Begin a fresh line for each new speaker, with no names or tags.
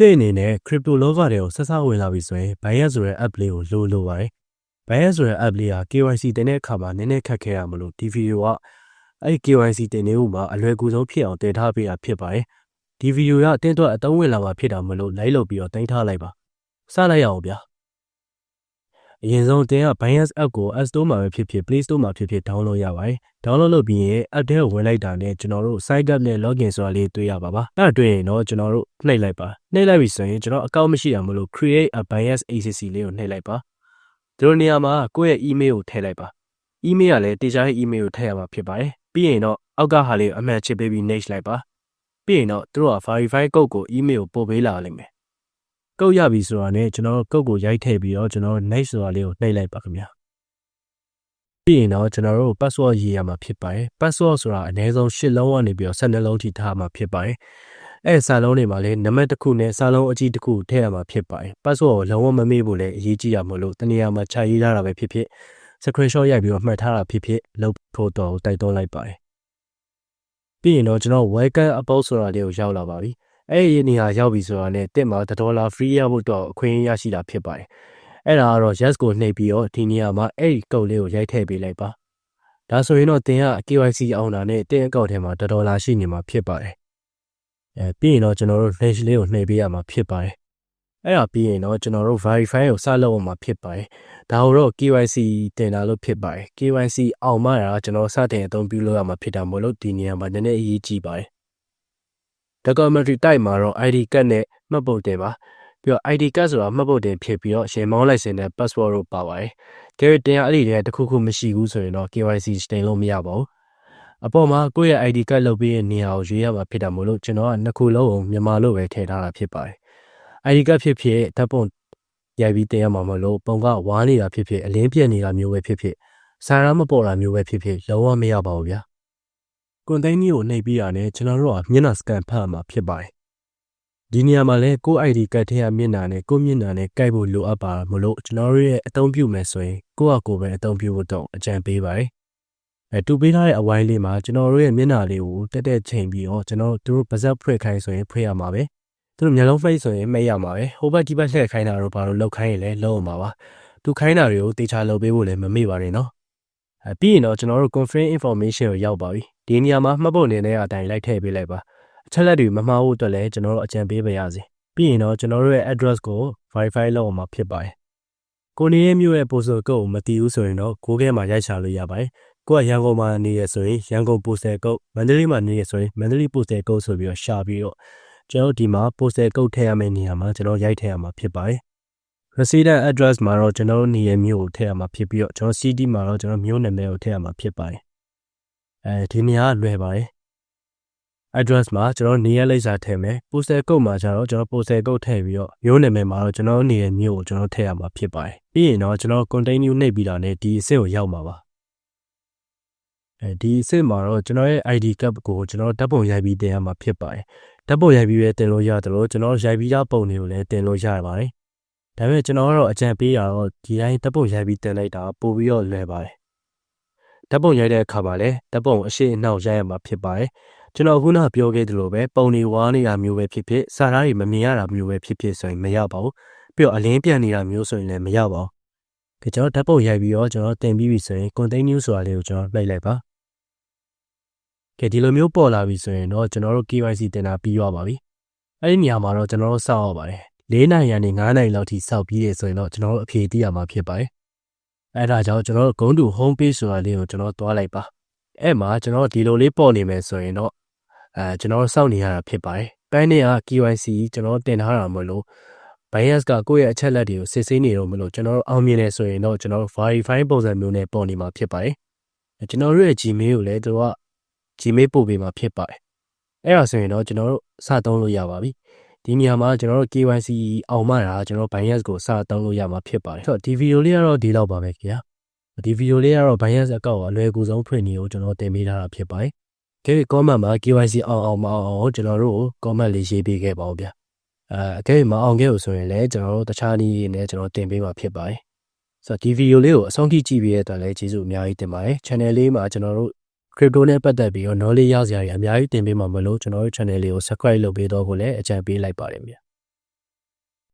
တဲ့အနေနဲ့ crypto လောကတွေကိုဆက်ဆက်ဝင်လာပြီဆိုရင် Binance ဆိုတဲ့ app လေးကိုလိုလိုပါတယ်။ Binance ဆိုတဲ့ app လေးက KYC တင်တဲ့အခါမှာနည်းနည်းခက်ခဲရမလို့ဒီဗီဒီယိုကအဲ့ KYC တင်နေဦးမှာအလွယ်ကူဆုံးဖြစ်အောင်တင်ထားပေးတာဖြစ်ပါတယ်။ဒီဗီဒီယိုကအတင်းတော့အသုံးဝင်လာမှာဖြစ်တာမလို့လိုက်လုပ်ပြီးတော့တင်ထားလိုက်ပါ။စလိုက်ရအောင်ဗျာ။ အရင်ဆုံးတင်က Binance app ကို App Store မှာပဲဖြစ်ဖြစ် Play Store မှာဖြစ်ဖြစ် download ရပါတယ်။ download လုပ်ပြီးရင် app ထဲကိုဝင်လိုက်တာနဲ့ကျွန်တော်တို့ site up နဲ့ login ဆိုတာလေးတွေ့ရပါပါ။အဲ့ဒါတွေ့ရင်တော့ကျွန်တော်တို့နှိပ်လိုက်ပါ။နှိပ်လိုက်ပြီဆိုရင်ကျွန်တော် account မရှိတာမလို့ create a Binance ACC လေးကိုနှိပ်လိုက်ပါ။ဒီလိုနေရာမှာကိုယ့်ရဲ့ email ကိုထည့်လိုက်ပါ။ email ကလည်းတေချာရဲ့ email ကိုထည့်ရမှာဖြစ်ပါတယ်။ပြီးရင်တော့အောက်ကဟာလေးကိုအမှန်ချစ်ပေးပြီး next လိုက်ပါ။ပြီးရင်တော့သူတို့က verify code ကို email ကိုပို့ပေးလာလိမ့်မယ်။ ကုတ်ရပြီဆိုတာနဲ့ကျွန်တော်တို့ကုတ်ကိုရိုက်ထည့်ပြီးတော့ကျွန်တော်တို့ next ဆိုတာလေးကိုနှိပ်လိုက်ပါခင်ဗျာ။ပြီးရင်တော့ကျွန်တော်တို့ password ရေးရမှာဖြစ်ပါတယ်။ password ဆိုတာအနည်းဆုံး၈လုံးကနေပြီးတော့12လုံးထိထားမှာဖြစ်ပါတယ်။အဲစာလုံးတွေမှာလည်းနံပါတ်တစ်ခုနဲ့စာလုံးအကြီးတစ်ခုထည့်ရမှာဖြစ်ပါတယ်။ password ကိုလုံးဝမမေ့ဖို့လည်းအရေးကြီးရမလို့တနေရာမှာခြာရေးထားတာပဲဖြစ်ဖြစ် screenshot ရိုက်ပြီးတော့မှတ်ထားတာဖြစ်ဖြစ်လုပ်ဖို့တော့တိုက်တွန်းလိုက်ပါတယ်။ပြီးရင်တော့ကျွန်တော် welcome about ဆိုတာလေးကိုရောက်လာပါပြီ။ အဲ့ဒီနေရာရောက်ပြီဆိုတာနဲ့တက်မှာဒေါ်လာ free ရဖို့တော့အခွင့်အရေးရရှိတာဖြစ်ပါတယ်။အဲ့ဒါကတော့ yes ကိုနှိပ်ပြီးတော့ဒီနေရာမှာအဲ့ဒီကုတ်လေးကိုရိုက်ထည့်ပေးလိုက်ပါ။ဒါဆိုရင်တော့တင်က KYC အောင်တာနဲ့တင်အကောင့်ထဲမှာဒေါ်လာရှိနေမှာဖြစ်ပါတယ်။အဲပြီးရင်တော့ကျွန်တော်တို့ flash လေးကိုနှိပ်ပေးရမှာဖြစ်ပါတယ်။အဲ့ဒါပြီးရင်တော့ကျွန်တော်တို့ verify ကိုစလုပ်အောင်မှာဖြစ်ပါတယ်။ဒါတော့ KYC တင်တာလို့ဖြစ်ပါတယ်။ KYC အောင်မှတာကျွန်တော်စတင်အသုံးပြုလို့ရမှာဖြစ်တာမို့လို့ဒီနေရာမှာနည်းနည်းအရေးကြီးပါတယ်။ documentary type မှာတော့ ID card နဲ့မှတ်ပုံတင်ပါပြီးတော့ ID card ဆိုတာမှတ်ပုံတင်ဖြစ်ပြီးတော့ရှင်မောင်းလိုက်စင်တဲ့ password တို့ပါပါတယ်။ကြည့်တင်ရအဲ့ဒီတည်းတစ်ခုခုမရှိဘူးဆိုရင်တော့ KYC တင်လို့မရပါဘူး။အပေါ်မှာကိုယ့်ရဲ့ ID card လုပ်ပြီးတဲ့နေရာကိုရွေးရမှာဖြစ်တာမို့လို့ကျွန်တော်ကနှစ်ခုလုံးကိုမြန်မာလို့ပဲထည့်ထားတာဖြစ်ပါတယ်။ ID card ဖြစ်ဖြစ်ဓာတ်ပုံရိုက်ပြီးတင်ရမှာမလို့ပုံကဝါးနေတာဖြစ်ဖြစ်အလင်းပြက်နေတာမျိုးပဲဖြစ်ဖြစ်စာရမ်းမပေါ်တာမျိုးပဲဖြစ်ဖြစ်လုံးဝမရပါဘူးဗျာ ကွန်တိန်နီကိုနှိပ်ပြီးတာနဲ့ကျွန်တော်တို့ကမျက်နှာစကန်ဖတ်မှာဖြစ်ပါတယ်ဒီနေရာမှာလဲကို ID ကတ်ထဲကမျက်နှာနဲ့ကိုမျက်နှာနဲ့ကိုက်ဖို့လိုအပ်ပါမလို့ကျွန်တော်တို့ရဲ့အသုံးပြုမယ်ဆိုရင်ကိုယ့်အကိုပဲအသုံးပြုဖို့တော့အကြံပေးပါတယ်အဲတူပေးထားတဲ့အဝိုင်းလေးမှာကျွန်တော်တို့ရဲ့မျက်နှာလေးကိုတက်တက်ချိန်ပြီးတော့ကျွန်တော်တို့ပါဇက်ဖွင့်ခိုင်းဆိုရင်ဖွင့်ရမှာပဲသူတို့မျက်လုံး face ဆိုရင်မိတ်ရမှာပဲဟိုဘက်ဒီဘက်လှည့်ခိုင်းတာတော့ဘာလို့လောက်ခိုင်းရင်လဲလုံးအောင်ပါပါသူခိုင်းတာတွေကိုတေချာလုပ်ပေးဖို့လည်းမမေ့ပါနဲ့နော်အဲပြီးရင်တော့ကျွန်တော်တို့ conference information ကိုရောက်ပါပြီ ဒီနေရာမှာမှတ်ဖို့နေတဲ့အတိုင်းလိုက်ထည့်ပေးလိုက်ပါအချက်လက်တွေမမှားဖို့အတွက်လည်းကျွန်တော်တို့အကြံပေးပါရစေပြီးရင်တော့ကျွန်တော်တို့ရဲ့ address ကို verify လုပ်အောင်မှာဖြစ်ပါတယ်ကိုနေရဲ့မြို့ရဲ့ postal code ကိုမတည်ဘူးဆိုရင်တော့ Google မှာရိုက်ချလို့ရပါတယ်ကိုကရန်ကုန်မှာနေရဆိုရင်ရန်ကုန် postal code မန္တလေးမှာနေရဆိုရင်မန္တလေး postal code ဆိုပြီးတော့ရှာပြီးတော့ကျွန်တော်ဒီမှာ postal code ထည့်ရမယ့်နေရာမှာကျွန်တော်ရိုက်ထည့်ရမှာဖြစ်ပါတယ် resident address မှာတော့ကျွန်တော်နေရမြို့ကိုထည့်ရမှာဖြစ်ပြီးတော့ကျွန်တော် city မှာတော့ကျွန်တော်မြို့နာမည်ကိုထည့်ရမှာဖြစ်ပါတယ် အဲဒီနေရာကလွယ်ပါတယ် address မှာကျွန်တော်နေရလိပ်စာထည့်မယ် postal code မှာကျတော့ကျွန်တော် postal code ထည့်ပြီးတော့မြို့နာမည်မှာတော့ကျွန်တော်နေရမြို့ကိုကျွန်တော်ထည့်ရမှာဖြစ်ပါတယ်ပြီးရင်တော့ကျွန်တော် continue နှိပ်ပြီးတာနဲ့ဒီအဆင့်ကိုရောက်မှာပါအဲဒီအဆင့်မှာတော့ကျွန်တော်ရဲ့ ID card ကိုကျွန်တော်ဓာတ်ပုံရိုက်ပြီးတင်ရမှာဖြစ်ပါတယ်ဓာတ်ပုံရိုက်ပြီးပဲတင်လို့ရတယ်လို့ကျွန်တော်ရိုက်ပြီးသားပုံတွေကိုလည်းတင်လို့ရပါတယ်ဒါပေမဲ့ကျွန်တော်ကတော့အကြံပေးတာတော့ဒီတိုင်းဓာတ်ပုံရိုက်ပြီးတင်လိုက်တာပို့ပြီးတော့လွယ်ပါတယ် ဓာတ်ပုံရိုက်တဲ့အခါမှာလည်းဓာတ်ပုံအရှိအနောက်ရိုက်ရမှာဖြစ်ပါတယ်ကျွန်တော်ခုနပြောခဲ့သလိုပဲပုံတွေဝါးနေတာမျိုးပဲဖြစ်ဖြစ်စာသားတွေမမြင်ရတာမျိုးပဲဖြစ်ဖြစ်ဆိုရင်မရပါဘူးပြီးတော့အလင်းပြန်နေတာမျိုးဆိုရင်လည်းမရပါဘူးကျွန်တော်ဓာတ်ပုံရိုက်ပြီးတော့ကျွန်တော်တင်ပြီးပြီဆိုရင် continue ဆိုတာလေးကိုကျွန်တော်နှိပ်လိုက်ပါကဲဒီလိုမျိုးပေါ်လာပြီဆိုရင်တော့ကျွန်တော်တို့ KYC တင်တာပြီးသွားပါပြီအဲ့ဒီနေရာမှာတော့ကျွန်တော်တို့စောင့်ရပါတယ်၄နိုင်ရနေ9နိုင်လောက်ထိစောင့်ပြီးရဆိုရင်တော့ကျွန်တော်တို့အဖြေသိရမှာဖြစ်ပါတယ် အဲ့ဒါကြောင့်ကျွန်တော်တို့ go to home page ဆိုတာလေးကိုကျွန်တော်တွားလိုက်ပါအဲ့မှာကျွန်တော်ဒီလိုလေးပေါ်နေမယ်ဆိုရင်တော့အဲကျွန်တော်စောင့်နေရတာဖြစ်ပါတယ်ပန်းနေက KYC ကျွန်တော်တင်ထားတာမလို့ bias ကကိုယ့်ရဲ့အချက်လက်တွေကိုစစ်ဆေးနေတော့မလို့ကျွန်တော်တို့အောင်မြင်နေဆိုရင်တော့ကျွန်တော်တို့ verify ပုံစံမျိုးနဲ့ပေါ်နေမှာဖြစ်ပါတယ်ကျွန်တော်တို့ရဲ့ Gmail ကိုလည်းသူက Gmail ပို့ပေးမှာဖြစ်ပါတယ်အဲ့ဒါဆိုရင်တော့ကျွန်တော်တို့စသုံးလို့ရပါပြီ ဒီနေရာမှာကျွန်တော်တို့ KYC အောင်မှတာကျွန်တော် Binance ကိုစသုံးလို့ရမှာဖြစ်ပါတယ်ဆိုတော့ဒီဗီဒီယိုလေးကတော့ဒီလောက်ပါပဲခင်ဗျာဒီဗီဒီယိုလေးကတော့ Binance account အလွယ်ကူဆုံးဖွင့်နေကိုကျွန်တော်တင်ပေးထားတာဖြစ်ပါတယ်ကဲ comment မှာ KYC အောင်အောင်မအောင်ကျွန်တော်တို့ comment လေးရေးပေးခဲ့ပါဦးဗျာအဲအကဲမအောင်ခဲ့လို့ဆိုရင်လည်းကျွန်တော်တို့တခြားနည်းတွေနဲ့ကျွန်တော်တင်ပေးမှာဖြစ်ပါတယ်ဆိုတော့ဒီဗီဒီယိုလေးကိုအဆုံးထိကြည့်ပေးရတဲ့အတွက်လည်းကျေးဇူးအများကြီးတင်ပါတယ် channel လေးမှာကျွန်တော်တို့ crypto နဲ့ပတ်သက်ပြီးတော့ knowledge ရစရာတွေအများကြီးတင်ပေးမှာမလို့ကျွန်တော်တို့ channel လေးကို subscribe လုပ်ပေးတော့ကိုလည်းအကြံပေးလိုက်ပါတယ်ဗျာ